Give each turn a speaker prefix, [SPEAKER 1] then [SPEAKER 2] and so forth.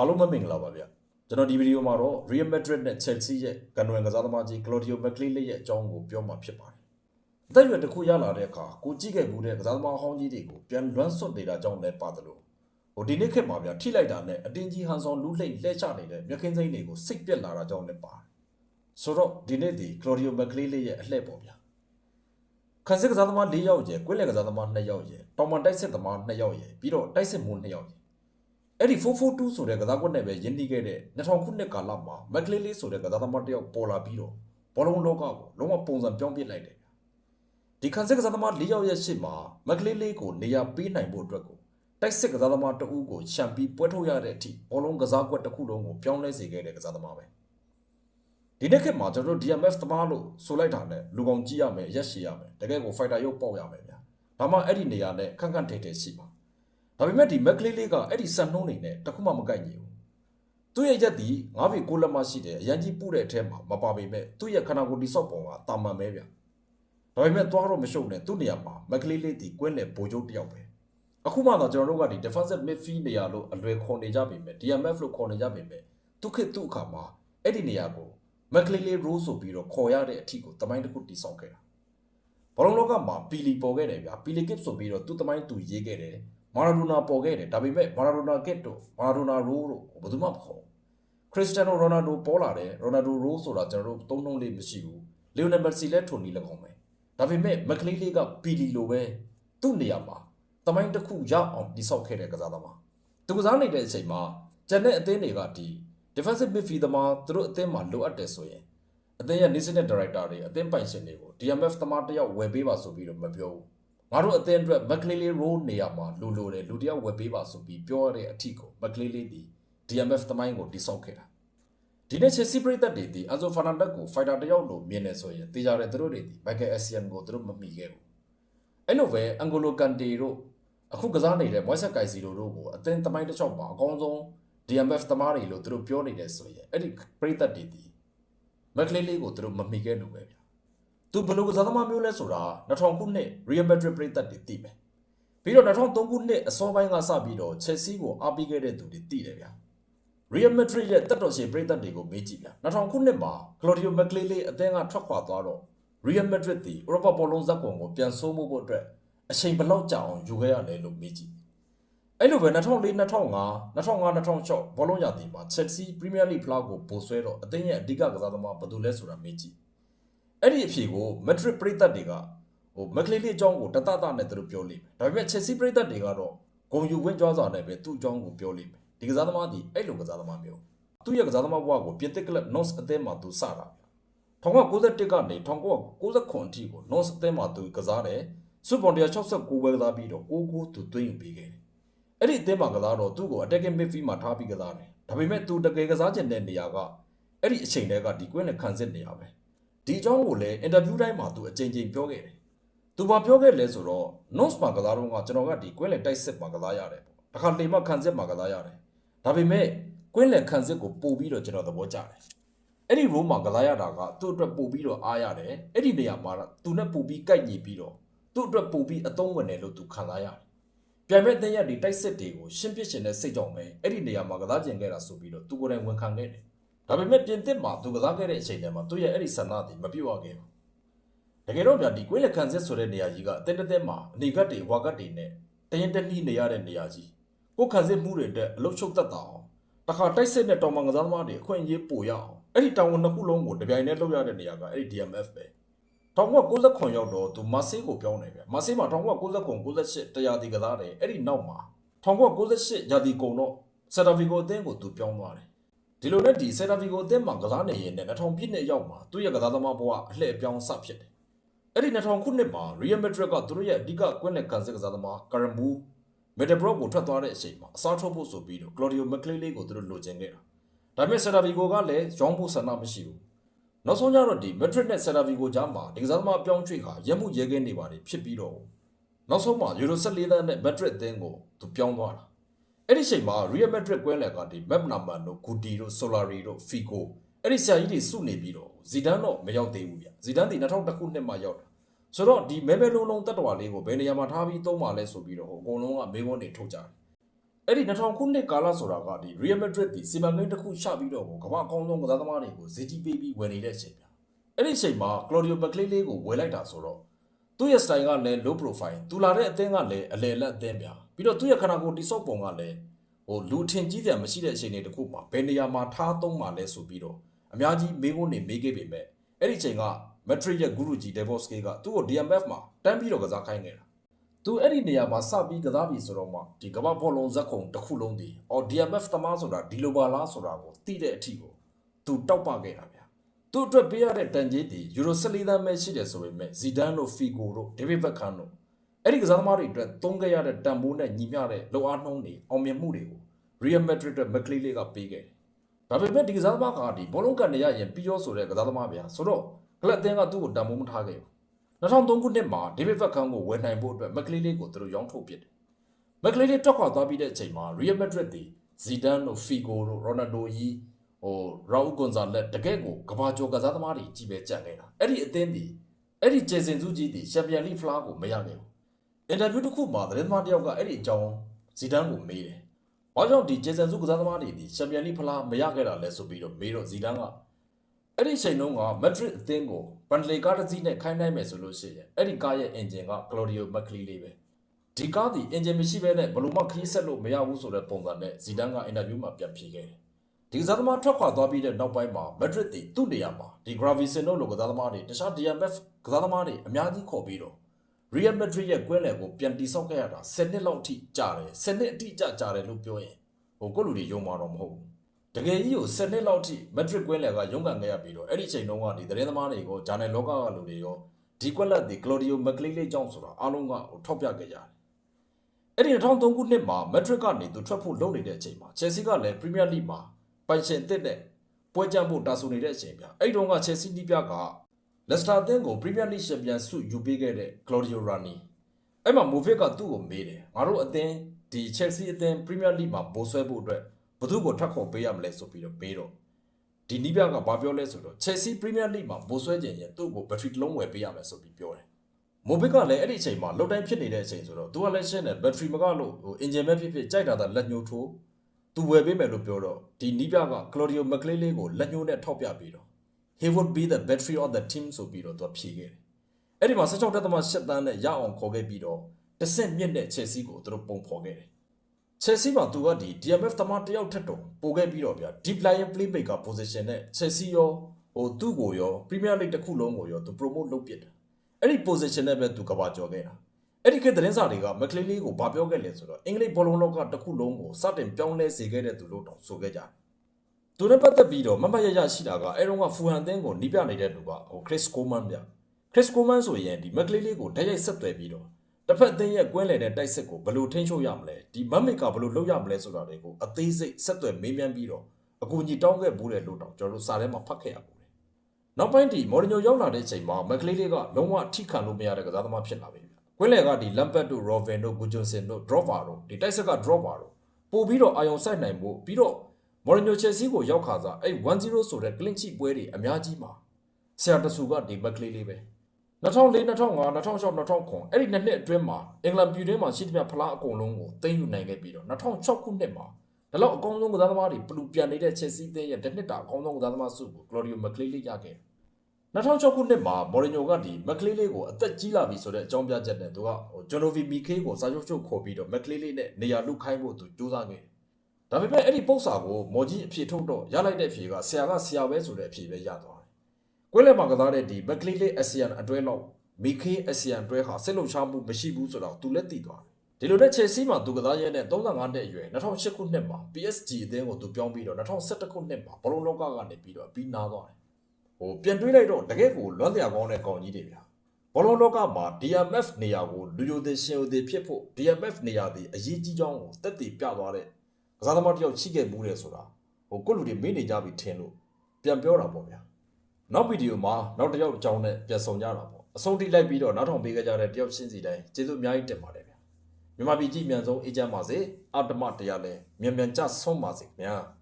[SPEAKER 1] အားလုံးပဲမင်္ဂလာပါဗျကျွန်တော်ဒီဗီဒီယိုမှာတော့ Real Madrid နဲ့ Chelsea ရဲ့ကန်ဝင်ကစားသမားကြီး Claudio Maclele ရဲ့အကြောင်းကိုပြောမှာဖြစ်ပါတယ်အသက်အရွယ်တစ်ခုရလာတဲ့အခါကိုကြည့်ခဲ့မှုတဲ့ကစားသမားဟောင်းကြီးတွေကိုပြန်လွမ်းဆွတ်နေတာကြောင့်လည်းပါတယ်လို့ဟိုဒီနေ့ခေတ်မှာဗျထိလိုက်တာနဲ့အတင်းကြီးဟန်ဆောင်လူလှိမ့်လှဲချနေတဲ့မြက်ခင်းစိမ့်တွေကိုစိတ်ပြက်လာတာကြောင့်လည်းပါတယ်ဆိုတော့ဒီနေ့ဒီ Claudio Maclele ရဲ့အလှည့်ပေါ့ဗျခန်းစစ်ကစားသမား၄ယောက်ကျဲကွင်းလယ်ကစားသမား2ယောက်ကျဲတောင်မန်တိုက်စစ်သမား2ယောက်ကျဲပြီးတော့တိုက်စစ်မှု2ယောက်ကျဲ အဲ့ဒီ442ဆိုတဲ့ကစားကွက်နဲ့ပဲယဉ်တည်ခဲ့တဲ့2000ခုနှစ်ကာလမှာမက်ကလေးလေးဆိုတဲ့ကစားသမားတစ်ယောက်ပေါ်လာပြီးတော့ဘောလုံးလောကကိုလုံးဝပုံစံပြောင်းပြစ်လိုက်တယ်ဗျာဒီခန်းစစ်ကစားသမား၄ယောက်ရဲ့ရှေ့မှာမက်ကလေးလေးကိုနေရာပေးနိုင်ဖို့အတွက်ကိုတိုက်စစ်ကစားသမားတဦးကိုရှံပြီးပွဲထုတ်ရတဲ့အထိဘောလုံးကစားကွက်တစ်ခုလုံးကိုပြောင်းလဲစေခဲ့တဲ့ကစားသမားပဲဒီနေ့ခေတ်မှာကျွန်တော်တို့ DMF သမားလို့ဆိုလိုက်တာနဲ့လူကောင်ကြည့်ရမယ်ရက်ရှည်ရမယ်တကယ်ကို fighter ရုပ်ပေါက်ရမယ်ဗျာဒါမှအဲ့ဒီနေရာနဲ့ခန့်ခန့်ထိတ်ထိတ်ရှိပါ ဒါပေမဲ့ဒီမက်ကလေးလေးကအဲ့ဒီစံနှုံးနေနဲ့တခုမှမကိုက်ညီဘူးသူ့ရဲ့ရက်ဒီငါးပေကိုလက်မရှိတယ်အရန်ကြီးပူတဲ့အထက်မှာမပါပေမဲ့သူ့ရဲ့ခန္ဓာကိုယ်တိဆောက်ပုံကတာမန်ပဲဗျဒါပေမဲ့သွားတော့မရှုပ်နဲ့သူ့နေရာမှာမက်ကလေးလေးဒီကွင်းနဲ့ဘိုးကျုပ်တယောက်ပဲအခုမှတော့ကျွန်တော်တို့ကဒီ defensive midfield နေရာလို့အလွယ်ခေါ်နေကြပေမဲ့ DMF လို့ခေါ်နေကြပေမဲ့သူခေတ်သူ့အခါမှာအဲ့ဒီနေရာကိုမက်ကလေးလေး role ဆိုပြီးတော့ခေါ်ရတဲ့အထီကိုတမိုင်းတစ်ခုတိဆောက်ခဲ့တာဘောလုံးလောကမှာပီလီပေါ်ခဲ့တယ်ဗျာပီလီကစ်ဆိုပြီးတော့သူ့တမိုင်းသူရေးခဲ့တယ် မာရာဒိုနာပေါ်ခဲ့တယ်ဒါပေမဲ့မာရာဒိုနာကစ်တို့မာရာဒိုနာရိုးတို့ဘယ်သူမှမခေါ်ခရစ္စတီယာနိုရိုနာဒိုပေါ်လာတယ်ရိုနာဒိုရိုးဆိုတာကျွန်တော်တို့သုံးနှုံးလေးမရှိဘူးလီယိုနယ်မက်ဆီလည်းထုံနီလည်းကောင်းပဲဒါပေမဲ့မက်ကလေးလေးကပီလီလိုပဲသူ့နေရာမှာတမိုင်းတစ်ခုရအောင်တိဆောက်ခဲ့တဲ့ကစားသမားသူကစားနေတဲ့အချိန်မှာဂျန်တဲ့အသင်းတွေကဒီ defensive midfield သမားသူတို့အသင်းမှာလိုအပ်တယ်ဆိုရင်အသင်းရဲ့ national director တွေအသင်းပိုင်ရှင်တွေကို DMF သမားတစ်ယောက်ဝယ်ပေးပါဆိုပြီးတော့မပြောဘူး ငါတို့အသင်းအတွက်မက်ကလေးလေး role နေရာမှာလိုလိုတယ်လူတယောက်ဝယ်ပေးပါဆိုပြီးပြောရတဲ့အထီကိုမက်ကလေးလေးဒီ DMF သမိုင်းကိုတိဆောက်ခဲ့တာဒီနေ့ Chelsea ပြည်သက်တွေဒီ Enzo Fernandez ကို fighter တယောက်လိုမြင်နေဆိုရင်တေးကြတဲ့သူတို့တွေဒီ Michael Essien ကိုသူတို့မမီခဲ့ဘူးအဲ့လိုပဲ Angolo Kante တို့အခုကစားနေတဲ့ Moises Caicedo တို့ကိုအသင်းသမိုင်းတစ်ချောက်မှာအကောင်းဆုံး DMF သမားတွေလို့သူတို့ပြောနေတယ်ဆိုရင်အဲ့ဒီပြည်သက်တွေဒီမက်ကလေးလေးကိုသူတို့မမီခဲ့လို့ပဲဗျာ သူဘယ်လိုကစားသမားမျိုးလဲဆိုတာ2000ခုနှစ် Real Madrid ပြည်သက်တွေသိမယ်။ပြီးတော့2003ခုနှစ်အစောပိုင်းကစပြီးတော့ Chelsea ကိုအားပေးခဲ့တဲ့သူတွေသိတယ်ဗျာ။ Real Madrid ရဲ့တက်တော်ရှင်ပြည်သက်တွေကိုမေးကြည့်ဗျာ။2000ခုနှစ်မှာ Claudio Maclele အသင်းကထွက်ခွာသွားတော့ Real Madrid ဒီ Europa ဘောလုံးဇက်ကွန်ကိုပြန်ဆိုးမှုဖို့အတွက်အချိန်ဘယ်လောက်ကြာအောင်ယူခဲ့ရလဲလို့မေးကြည့်။အဲ့လိုပဲ2004 2005 2005 2006ဘောလုံးရာသီမှာ Chelsea Premier League ဖလားကိုပိုဆွဲတော့အသင်းရဲ့အဓိကကစားသမားဘယ်သူလဲဆိုတာမေးကြည့်။ အဲ့ဒီအဖြေကိုမက်ဒရစ်ပရိသတ်တွေကဟိုမက်ကလေးလေးအကြောင်းကိုတတတနဲ့သူတို့ပြောလိမ့်မယ်ဒါပေမဲ့ချက်စီပရိသတ်တွေကတော့ဂုံယူဝင်းကြွားစွာနဲ့ပဲသူ့အကြောင်းကိုပြောလိမ့်မယ်ဒီကစားသမားဒီအဲ့လိုကစားသမားမျိုးသူ့ရဲ့ကစားသမားဘဝကိုပြင်သစ်ကလပ် Nons အသင်းမှာသူစတာ1991ကနေ1999အထိကို Nons အသင်းမှာသူကစားတယ်စွတ်ပွန်169ပဲကစားပြီးတော့6ဂိုးသူသွင်းယူပေးခဲ့တယ်အဲ့ဒီအသင်းမှာကစားတော့သူ့ကို attacking midfield မှာထားပြီးကစားတယ်ဒါပေမဲ့သူတကယ်ကစားချင်တဲ့နေရာကအဲ့ဒီအချိန်တည်းကဒီကွင်းနဲ့ခံစစ်နေရာပဲ ဒီအကြောင်းကိုလည်းအင်တာဗျူးတိုင်းမှာသူအကြိမ်ကြိမ်ပြောခဲ့တယ်။သူဘာပြောခဲ့လဲဆိုတော့ notes မှာကစားတော့ကကျွန်တော်ကဒီကွင်းလေတိုက်စစ်မှာကစားရတယ်ပေါ့။တစ်ခါလေမှခံစစ်မှာကစားရတယ်။ဒါပေမဲ့ကွင်းလေခံစစ်ကိုပို့ပြီးတော့ကျွန်တော်သဘောကျတယ်။အဲ့ဒီ room မှာကစားရတာကသူ့အတွက်ပို့ပြီးတော့အားရတယ်။အဲ့ဒီနေရာမှာသူနဲ့ပို့ပြီးကြိုက်ညီပြီးတော့သူ့အတွက်ပို့ပြီးအသုံးဝင်တယ်လို့သူခံစားရတယ်။ပြန်မဲ့တဲ့ရက်ဒီတိုက်စစ်တွေကိုရှင်းပြရှင်တဲ့စိတ်ကြောင့်ပဲအဲ့ဒီနေရာမှာကစားကျင်ခဲ့တာဆိုပြီးတော့သူကိုယ်တိုင်ဝန်ခံခဲ့တယ်။ ဒါပေမဲ့ပြင်သစ်မှာသူကစားခဲ့တဲ့အချိန်တည်းမှာသူ့ရဲ့အဲ့ဒီဆန္ဒတွေမပြည့်ဝခဲ့ဘူး။တကယ်တော့ဗျာဒီကွင်းလက်ခံစစ်ဆိုတဲ့နေရာကြီးကအတင်းတင်းမှာအနေကတ်တွေဝါကတ်တွေနဲ့တရင်တနှီးနေရတဲ့နေရာကြီး။ကိုယ်ခံစစ်မှုတွေအတွက်အလုတ်ချုပ်တတ်တာအောင်။တခါတိုက်စစ်နဲ့တောင်ပန်ကစားသမားတွေအခွင့်အရေးပိုရအောင်။အဲ့ဒီတောင်ဝန်နှစ်ခုလုံးကိုတပြိုင်တည်းလုပ်ရတဲ့နေရာကအဲ့ဒီ DMF ပဲ။1969ရောက်တော့သူမာဆေးကိုပြောင်းတယ်ဗျ။မာဆေးမှာ1969 98တရားဒီကစားတယ်။အဲ့ဒီနောက်မှာ1998ရာသီကုန်တော့ဆယ်တာဗီကိုအသင်းကိုသူပြောင်းသွားတယ်။ ဒီလိုနဲ့ဒီဆယ်တာဗီကိုအသင်းမှာကစားနေရင်နဲ့2000ပြည့်နှစ်ရောက်မှာသူ့ရဲ့ကစားသမားဘဝအလှည့်အပြောင်းစဖြစ်တယ်။အဲ့ဒီ2000ခုနှစ်မှာ Real Madrid ကသူတို့ရဲ့အဓိကကွင်းနဲ့ကန်စစ်ကစားသမားကာရမူမက်ဒဘရော့ကိုထွက်သွားတဲ့အချိန်မှာအစားထိုးဖို့ဆိုပြီးတော့ Claudio Maclele ကိုသူတို့လိုချင်ခဲ့တာ။ဒါပေမဲ့ဆယ်တာဗီကိုကလည်းရောင်းဖို့ဆန္ဒမရှိဘူး။နောက်ဆုံးကျတော့ဒီ Madrid နဲ့ဆယ်တာဗီကိုကြားမှာဒီကစားသမားအပြောင်းရွှေ့ခါရက်မှုရဲကင်းနေပါတယ်ဖြစ်ပြီးတော့နောက်ဆုံးမှာယူရို14သန်းနဲ့ Madrid အသင်းကိုသူပြောင်းသွားတာ။ အဲ့ဒီချိန်မှာ Real Madrid ကွင်းလက်ကဒီ Map Number တို့ Guti တို့ Solari တို့ Figo အဲ့ဒီဆရာကြီးတွေစုနေပြီးတော့ဇီဒန်တော့မရောက်သေးဘူးဗျဇီဒန်ဒီ2000ခုနှစ်မှရောက်တာဆိုတော့ဒီမဲမဲလုံးလုံးတက်တော်လေးကိုဘယ်နေရာမှာထားပြီးသုံးပါလဲဆိုပြီးတော့ဟိုအကုန်လုံးကမေးခွန်းတွေထုတ်ကြတယ်အဲ့ဒီ2000ခုနှစ်ကာလဆိုတာကဒီ Real Madrid ဒီစီမံကိန်းတစ်ခုချပြီးတော့ကမ္ဘာအကောင်းဆုံးကစားသမားတွေကိုဇေတီပေးပြီးဝယ်နေတဲ့အချိန်ပြအဲ့ဒီအချိန်မှာ Claudio Maclele ကိုဝယ်လိုက်တာဆိုတော့သူ့ရဲ့ style ကလည်း low profile သူလာတဲ့အသင်းကလည်းအလယ်လက်အသင်းပြ ပြီးတော့သူ့ရဲ့ခန္ဓာကိုယ်တိဆောက်ပုံကလည်းဟိုလူထင်ကြီးစရာမရှိတဲ့အချိန်တွေတခုမှာဘယ်နေရာမှာထားသုံးမှလဲဆိုပြီးတော့အများကြီးမေးခွန်းနေမေးခဲ့ပေမဲ့အဲ့ဒီအချိန်က Madrid ရဲ့ Guru G Devosky ကသူ့ကို DMF မှာတန်းပြီးတော့ကစားခိုင်းနေတာသူအဲ့ဒီနေရာမှာစပြီးကစားပြီဆိုတော့မှဒီကမ္ဘာဘောလုံးဇက်ခုံတစ်ခုလုံးဒီအော် DMF သမားဆိုတာဒီလိုပါလားဆိုတာကိုသိတဲ့အထီကိုသူတောက်ပခဲ့တာဗျာသူ့အတွက်ပေးရတဲ့တန်ကြေးဒီယူရို14သန်းပဲရှိတယ်ဆိုပေမဲ့ဇီဒန်တို့ဖီဂိုတို့ဒေးဗစ်ဘက်ခန်တို့ အဲ့ဒီကစားသမားတွေအတွက်သုံးခဲ့ရတဲ့တန်ဖိုးနဲ့ညီမျှတဲ့လောအားနှုံးတွေအောင်မြင်မှုတွေကို Real Madrid အတွက် McLean ကပေးခဲ့တယ်ဒါပေမဲ့ဒီကစားသမားကဒီဘောလုံးကန်နေရရင်ပြီးရောဆိုတဲ့ကစားသမားဗျာဆိုတော့ကလပ်အသင်းကသူ့ကိုတန်ဖိုးမထားခဲ့ဘူး2003ခုနှစ်မှာဒေးဗစ်ဖက်ခန်ကိုဝယ်နိုင်ဖို့အတွက်မက်ကလေးလေးကိုသူတို့ရောင်းထုတ်ပစ်တယ်။မက်ကလေးလေးတက်ခွာသွားပြီးတဲ့အချိန်မှာ Real Madrid ဒီဇီဒန်တို့ဖီဂိုတို့ရိုနယ်ဒိုကြီးဟိုရာဦးဂွန်ဇာလက်တကယ့်ကိုကဘာကျော်ကစားသမားတွေကြီးပဲကြံနေတာ။အဲ့ဒီအသင်းဒီအဲ့ဒီဂျေဆင်စုကြီးဒီချန်ပီယံလိဖလားကိုမရခဲ့ဘူး။ အင်တာဗျူးတစ်ခုမှာသတင်းသမားတစ်ယောက်ကအဲ့ဒီအကြောင်းဇီဒန်ကိုမေးတယ်။ဘာကြောင့်ဒီဂျေဆင်စုကစားသမားတွေဒီချန်ပီယံလိဖလားမရခဲ့တာလဲဆိုပြီးတော့မေးတော့ဇီဒန်ကအဲ့ဒီချိန်တုန်းကမက်ဒရစ်အသင်းကိုဘန်ဒလီကားတစ်စီးနဲ့ခိုင်းနိုင်မယ်ဆိုလို့ရှိရင်အဲ့ဒီကားရဲ့အင်ဂျင်ကကလိုဒီယိုမက်ကလီလေးပဲဒီကားဒီအင်ဂျင်မရှိဘဲနဲ့ဘယ်လို့မှခရီးဆက်လို့မရဘူးဆိုတဲ့ပုံစံနဲ့ဇီဒန်ကအင်တာဗျူးမှာပြန်ဖြေခဲ့တယ်ဒီကစားသမားထွက်ခွာသွားပြီးတဲ့နောက်ပိုင်းမှာမက်ဒရစ်ဒီသူ့နေရာမှာဒီဂရာဗီစင်တို့လိုကစားသမားတွေတခြား DMF ကစားသမားတွေအများကြီးခေါ်ပြီးတော့ Real Madrid ရဲ့ကွင်းလယ်ကိုပြန်တိဆောက်ခဲ့ရတာ10နှစ်လောက်ထိကြာတယ်10နှစ်အတိအကျကြာတယ်လို့ပြောရင်ဟိုကိုလူတွေယုံမှာတော့မဟုတ်ဘူးတကယ်ကြီးကို10နှစ်လောက်ထိမက်ဒရစ်ကွင်းလယ်ကရုန်းကန်ခဲ့ရပြီးတော့အဲ့ဒီချိန်တုန်းကဒီသတင်းသမားတွေကိုဂျာနယ်လောကကလူတွေရောဒီကွက်လက်ဒီကလိုဒီယိုမက်ကလေးလေးကြောင့်ဆိုတာအားလုံးကဟိုထောက်ပြခဲ့ကြတယ်။အဲ့ဒီ2003ခုနှစ်မှာမက်ဒရစ်ကနေသူထွက်ဖို့လုပ်နေတဲ့အချိန်မှာချယ်ဆီကလည်းပရီးမီးယားလိမှာပိုင်ရှင်တစ်တဲ့ပွဲကြမ်းဖို့တာဆူနေတဲ့အချိန်ပြ။အဲ့ဒီတုန်းကချယ်ဆီနီးပြက လက်စတာအသင်းကိုပရီးမီးယားလိချန်ပီယံဆုယူပေးခဲ့တဲ့ကလိုဒီယိုရာနီအဲ့မှာမိုဗစ်ကသူ့ကိုမေးတယ်။ငါတို့အသင်းဒီချယ်ဆီအသင်းပရီးမီးယားလိမှာဘိုးဆွဲဖို့အတွက်ဘသူကိုထပ်ခေါ်ပေးရမလဲဆိုပြီးတော့ပေးတော့ဒီနီးပြကဘာပြောလဲဆိုတော့ Chelsea Premier League မှာဘိုးဆွဲခြင်းရင်သူ့ကိုဘက်ထရီတစ်လုံးဝယ်ပေးရမယ်ဆိုပြီးပြောတယ်။မိုဘစ်ကလည်းအဲ့ဒီအချိန်မှာလုတ်တိုင်းဖြစ်နေတဲ့အချိန်ဆိုတော့သူကလည်းရှင်းတယ်ဘက်ထရီမကလို့ဟိုအင်ဂျင်ပဲဖြစ်ဖြစ်ကြိုက်တာသာလက်ညှိုးထိုးသူဝယ်ပေးမယ်လို့ပြောတော့ဒီနီးပြက Claudio Maclele ကိုလက်ညှိုးနဲ့ထောက်ပြပြီးတော့ he would be the battery of the team ဆိုပြီးတော့သူဖြေခဲ့တယ်။အဲ့ဒီမှာ16တက်သမ8တန်းနဲ့ရအောင်ခေါ်ခဲ့ပြီးတော့တစ်ဆင့်မြင့်တဲ့ Chelsea ကိုသူတို့ပုံဖော်ခဲ့တယ်။ Chelsea မှာသူကဒီ DMF သမားတစ်ယောက်ထက်တော့ပိုခဲ့ပြီးတော့ဗျာ deep lying playmaker position နဲ့ Chelsea ရောဟိုသူ့ကိုရော Premier League တစ်ခုလုံးကိုရောသူ promote လုပ်ပစ်တယ်။အဲ့ဒီ position နဲ့ပဲသူကဘာကြော်ခဲ့တာ။အဲ့ဒီခေတ်သတင်းစာတွေကမကလေးလေးကိုဘာပြောခဲ့လဲဆိုတော့အင်္ဂလိပ်ဘောလုံးလောကတစ်ခုလုံးကိုစတင်ပြောင်းလဲစေခဲ့တဲ့သူလို့တောင်ဆိုခဲ့ကြတယ်။ သူနဲ့ပတ်သက်ပြီးတော့မမတ်ရရရှိတာကအဲ့တော့ကဖူဟန်သင်းကိုနီးပြနေတဲ့လူကဟို Chris Coleman ဗျ။ Chris Coleman ဆိုရင်ဒီမကလေးလေးကိုတိုက်ရိုက်ဆက်သွယ်ပြီးတော့တစ်ဖက်အသင်းရဲ့ကွင်းလည်တဲ့တိုက်စစ်ကိုဘယ်လိုထိန်းချုပ်ရမလဲဒီမတ်မေကဘယ်လိုလုပ်ရမလဲဆိုတာတွေကိုအသေးစိတ်ဆက်သွယ်မေးမြန်းပြီးတော့အကူအညီတောင်းခဲ့ဘူးတဲ့လို့တောင်ကျွန်တော်တို့စာထဲမှာဖတ်ခဲ့ရဘူးတယ်နောက်ပိုင်းဒီမော်ရီညိုရောက်လာတဲ့ချိန်မှာမက်ကလေးလေးကလုံးဝထိခံလို့မရတဲ့ကစားသမားဖြစ်လာပြီဗျကွင်းလည်ကဒီလမ်ပတ်တို့ရောဗင်တို့ဂူဂျွန်စင်တို့ဒရော့ပါတို့ဒီတိုက်ဆက်က drop ပါတို့ပို့ပြီးတော့အာယုံဆိုင်နိုင်မှုပြီးတော့ မော်ရီညိုချက်စီကိုရောက်ခါစားအဲ့1-0ဆိုတဲ့ကလင်ချီပွဲတွေအများကြီးမှာဆရာတဆူကဒီမက်ကလေးလေးပဲ2004 2005 2006 2009အဲ့ဒီနှစ်နှစ်အတွင်းမှာအင်္ဂလန်ပြည်တွင်းမှာရှိသမျှဖလားအကုန်လုံးကိုသိမ်းယူနိုင်ခဲ့ပြီးတော့2006ခုနှစ်မှာဒါလောက်အကောင်းဆုံးကစားသမားတွေပလူပြန်နေတဲ့ Chelsea အသင်းရဲ့တစ်နှစ်တာအကောင်းဆုံးကစားသမားဆုကို Claudio Maclele ရခဲ့တယ်2006ခုနှစ်မှာမော်ရီညိုကဒီမက်ကလေးလေးကိုအသက်ကြီးလာပြီဆိုတဲ့အကြောင်းပြချက်နဲ့သူကဟိုဂျွန်နိုဗီမီခေးကိုစာချုပ်ချုပ်ခေါ်ပြီးတော့မက်ကလေးလေးနဲ့နေရာလုခိုင်းဖို့သူကြိုးစားခဲ့တယ်။ ဒါပေမဲ့အဲ့ဒီပု္ပ္ပာကိုမော်ကြီးအဖြေထုတ်တော့ရလိုက်တဲ့အဖြေကဆရာကဆရာပဲဆိုတဲ့အဖြေပဲရသွားတယ်။ကွင်းလယ်မှာကစားတဲ့ဒီမက်ကလေးလေးအဆီယန်အတွဲလောက်မီခေးအဆီယန်အတွဲဟာစိတ်လုံချမှုမရှိဘူးဆိုတော့သူလည်းသိသွားတယ်။ဒီလိုနဲ့ချယ်ဆီမှာသူကစားရဲတဲ့35နှစ်အရွယ်2008ခုနှစ်မှာ PSG အသင်းကိုသူပြောင်းပြီးတော့2011ခုနှစ်မှာဘလုံးလောကကနေပြီးတော့ပြီးနာသွားတယ်။ဟိုပြန်တွေးလိုက်တော့တကယ်ကိုလွမ်းတရားကောင်းတဲ့ကောင်ကြီးတွေဗျာ။ဘောလုံးလောကမှာ DMF နေရာကိုလူယိုသေးရှင်ယိုသေးဖြစ်ဖို့ DMF နေရာဒီအရေးကြီးကြောင်းကိုတက်တည်ပြသွားတဲ့ ကစားသမားတစ်ယောက်ရှိခဲ့မှုတဲ့ဆိုတာဟိုကိုလူတွေမေ့နေကြပြီထင်လို့ပြန်ပြောတာပေါ့ဗျာ။နောက်ဗီဒီယိုမှာနောက်တစ်ယောက်အကြောင်းနဲ့ပြန်ဆောင်ကြတာပေါ့။အဆုံးထိလိုက်ပြီးတော့နောက်ထောင်ပေးကြတဲ့တယောက်ချင်းစီတိုင်းကျေးဇူးအများကြီးတင်ပါတယ်ဗျာ။မြန်မာပြည်ကြည့်မြန်ဆုံးအေးချမ်းပါစေ။အတ္တမတရားလဲမြန်မြန်ကြဆုံးပါစေခင်ဗျာ။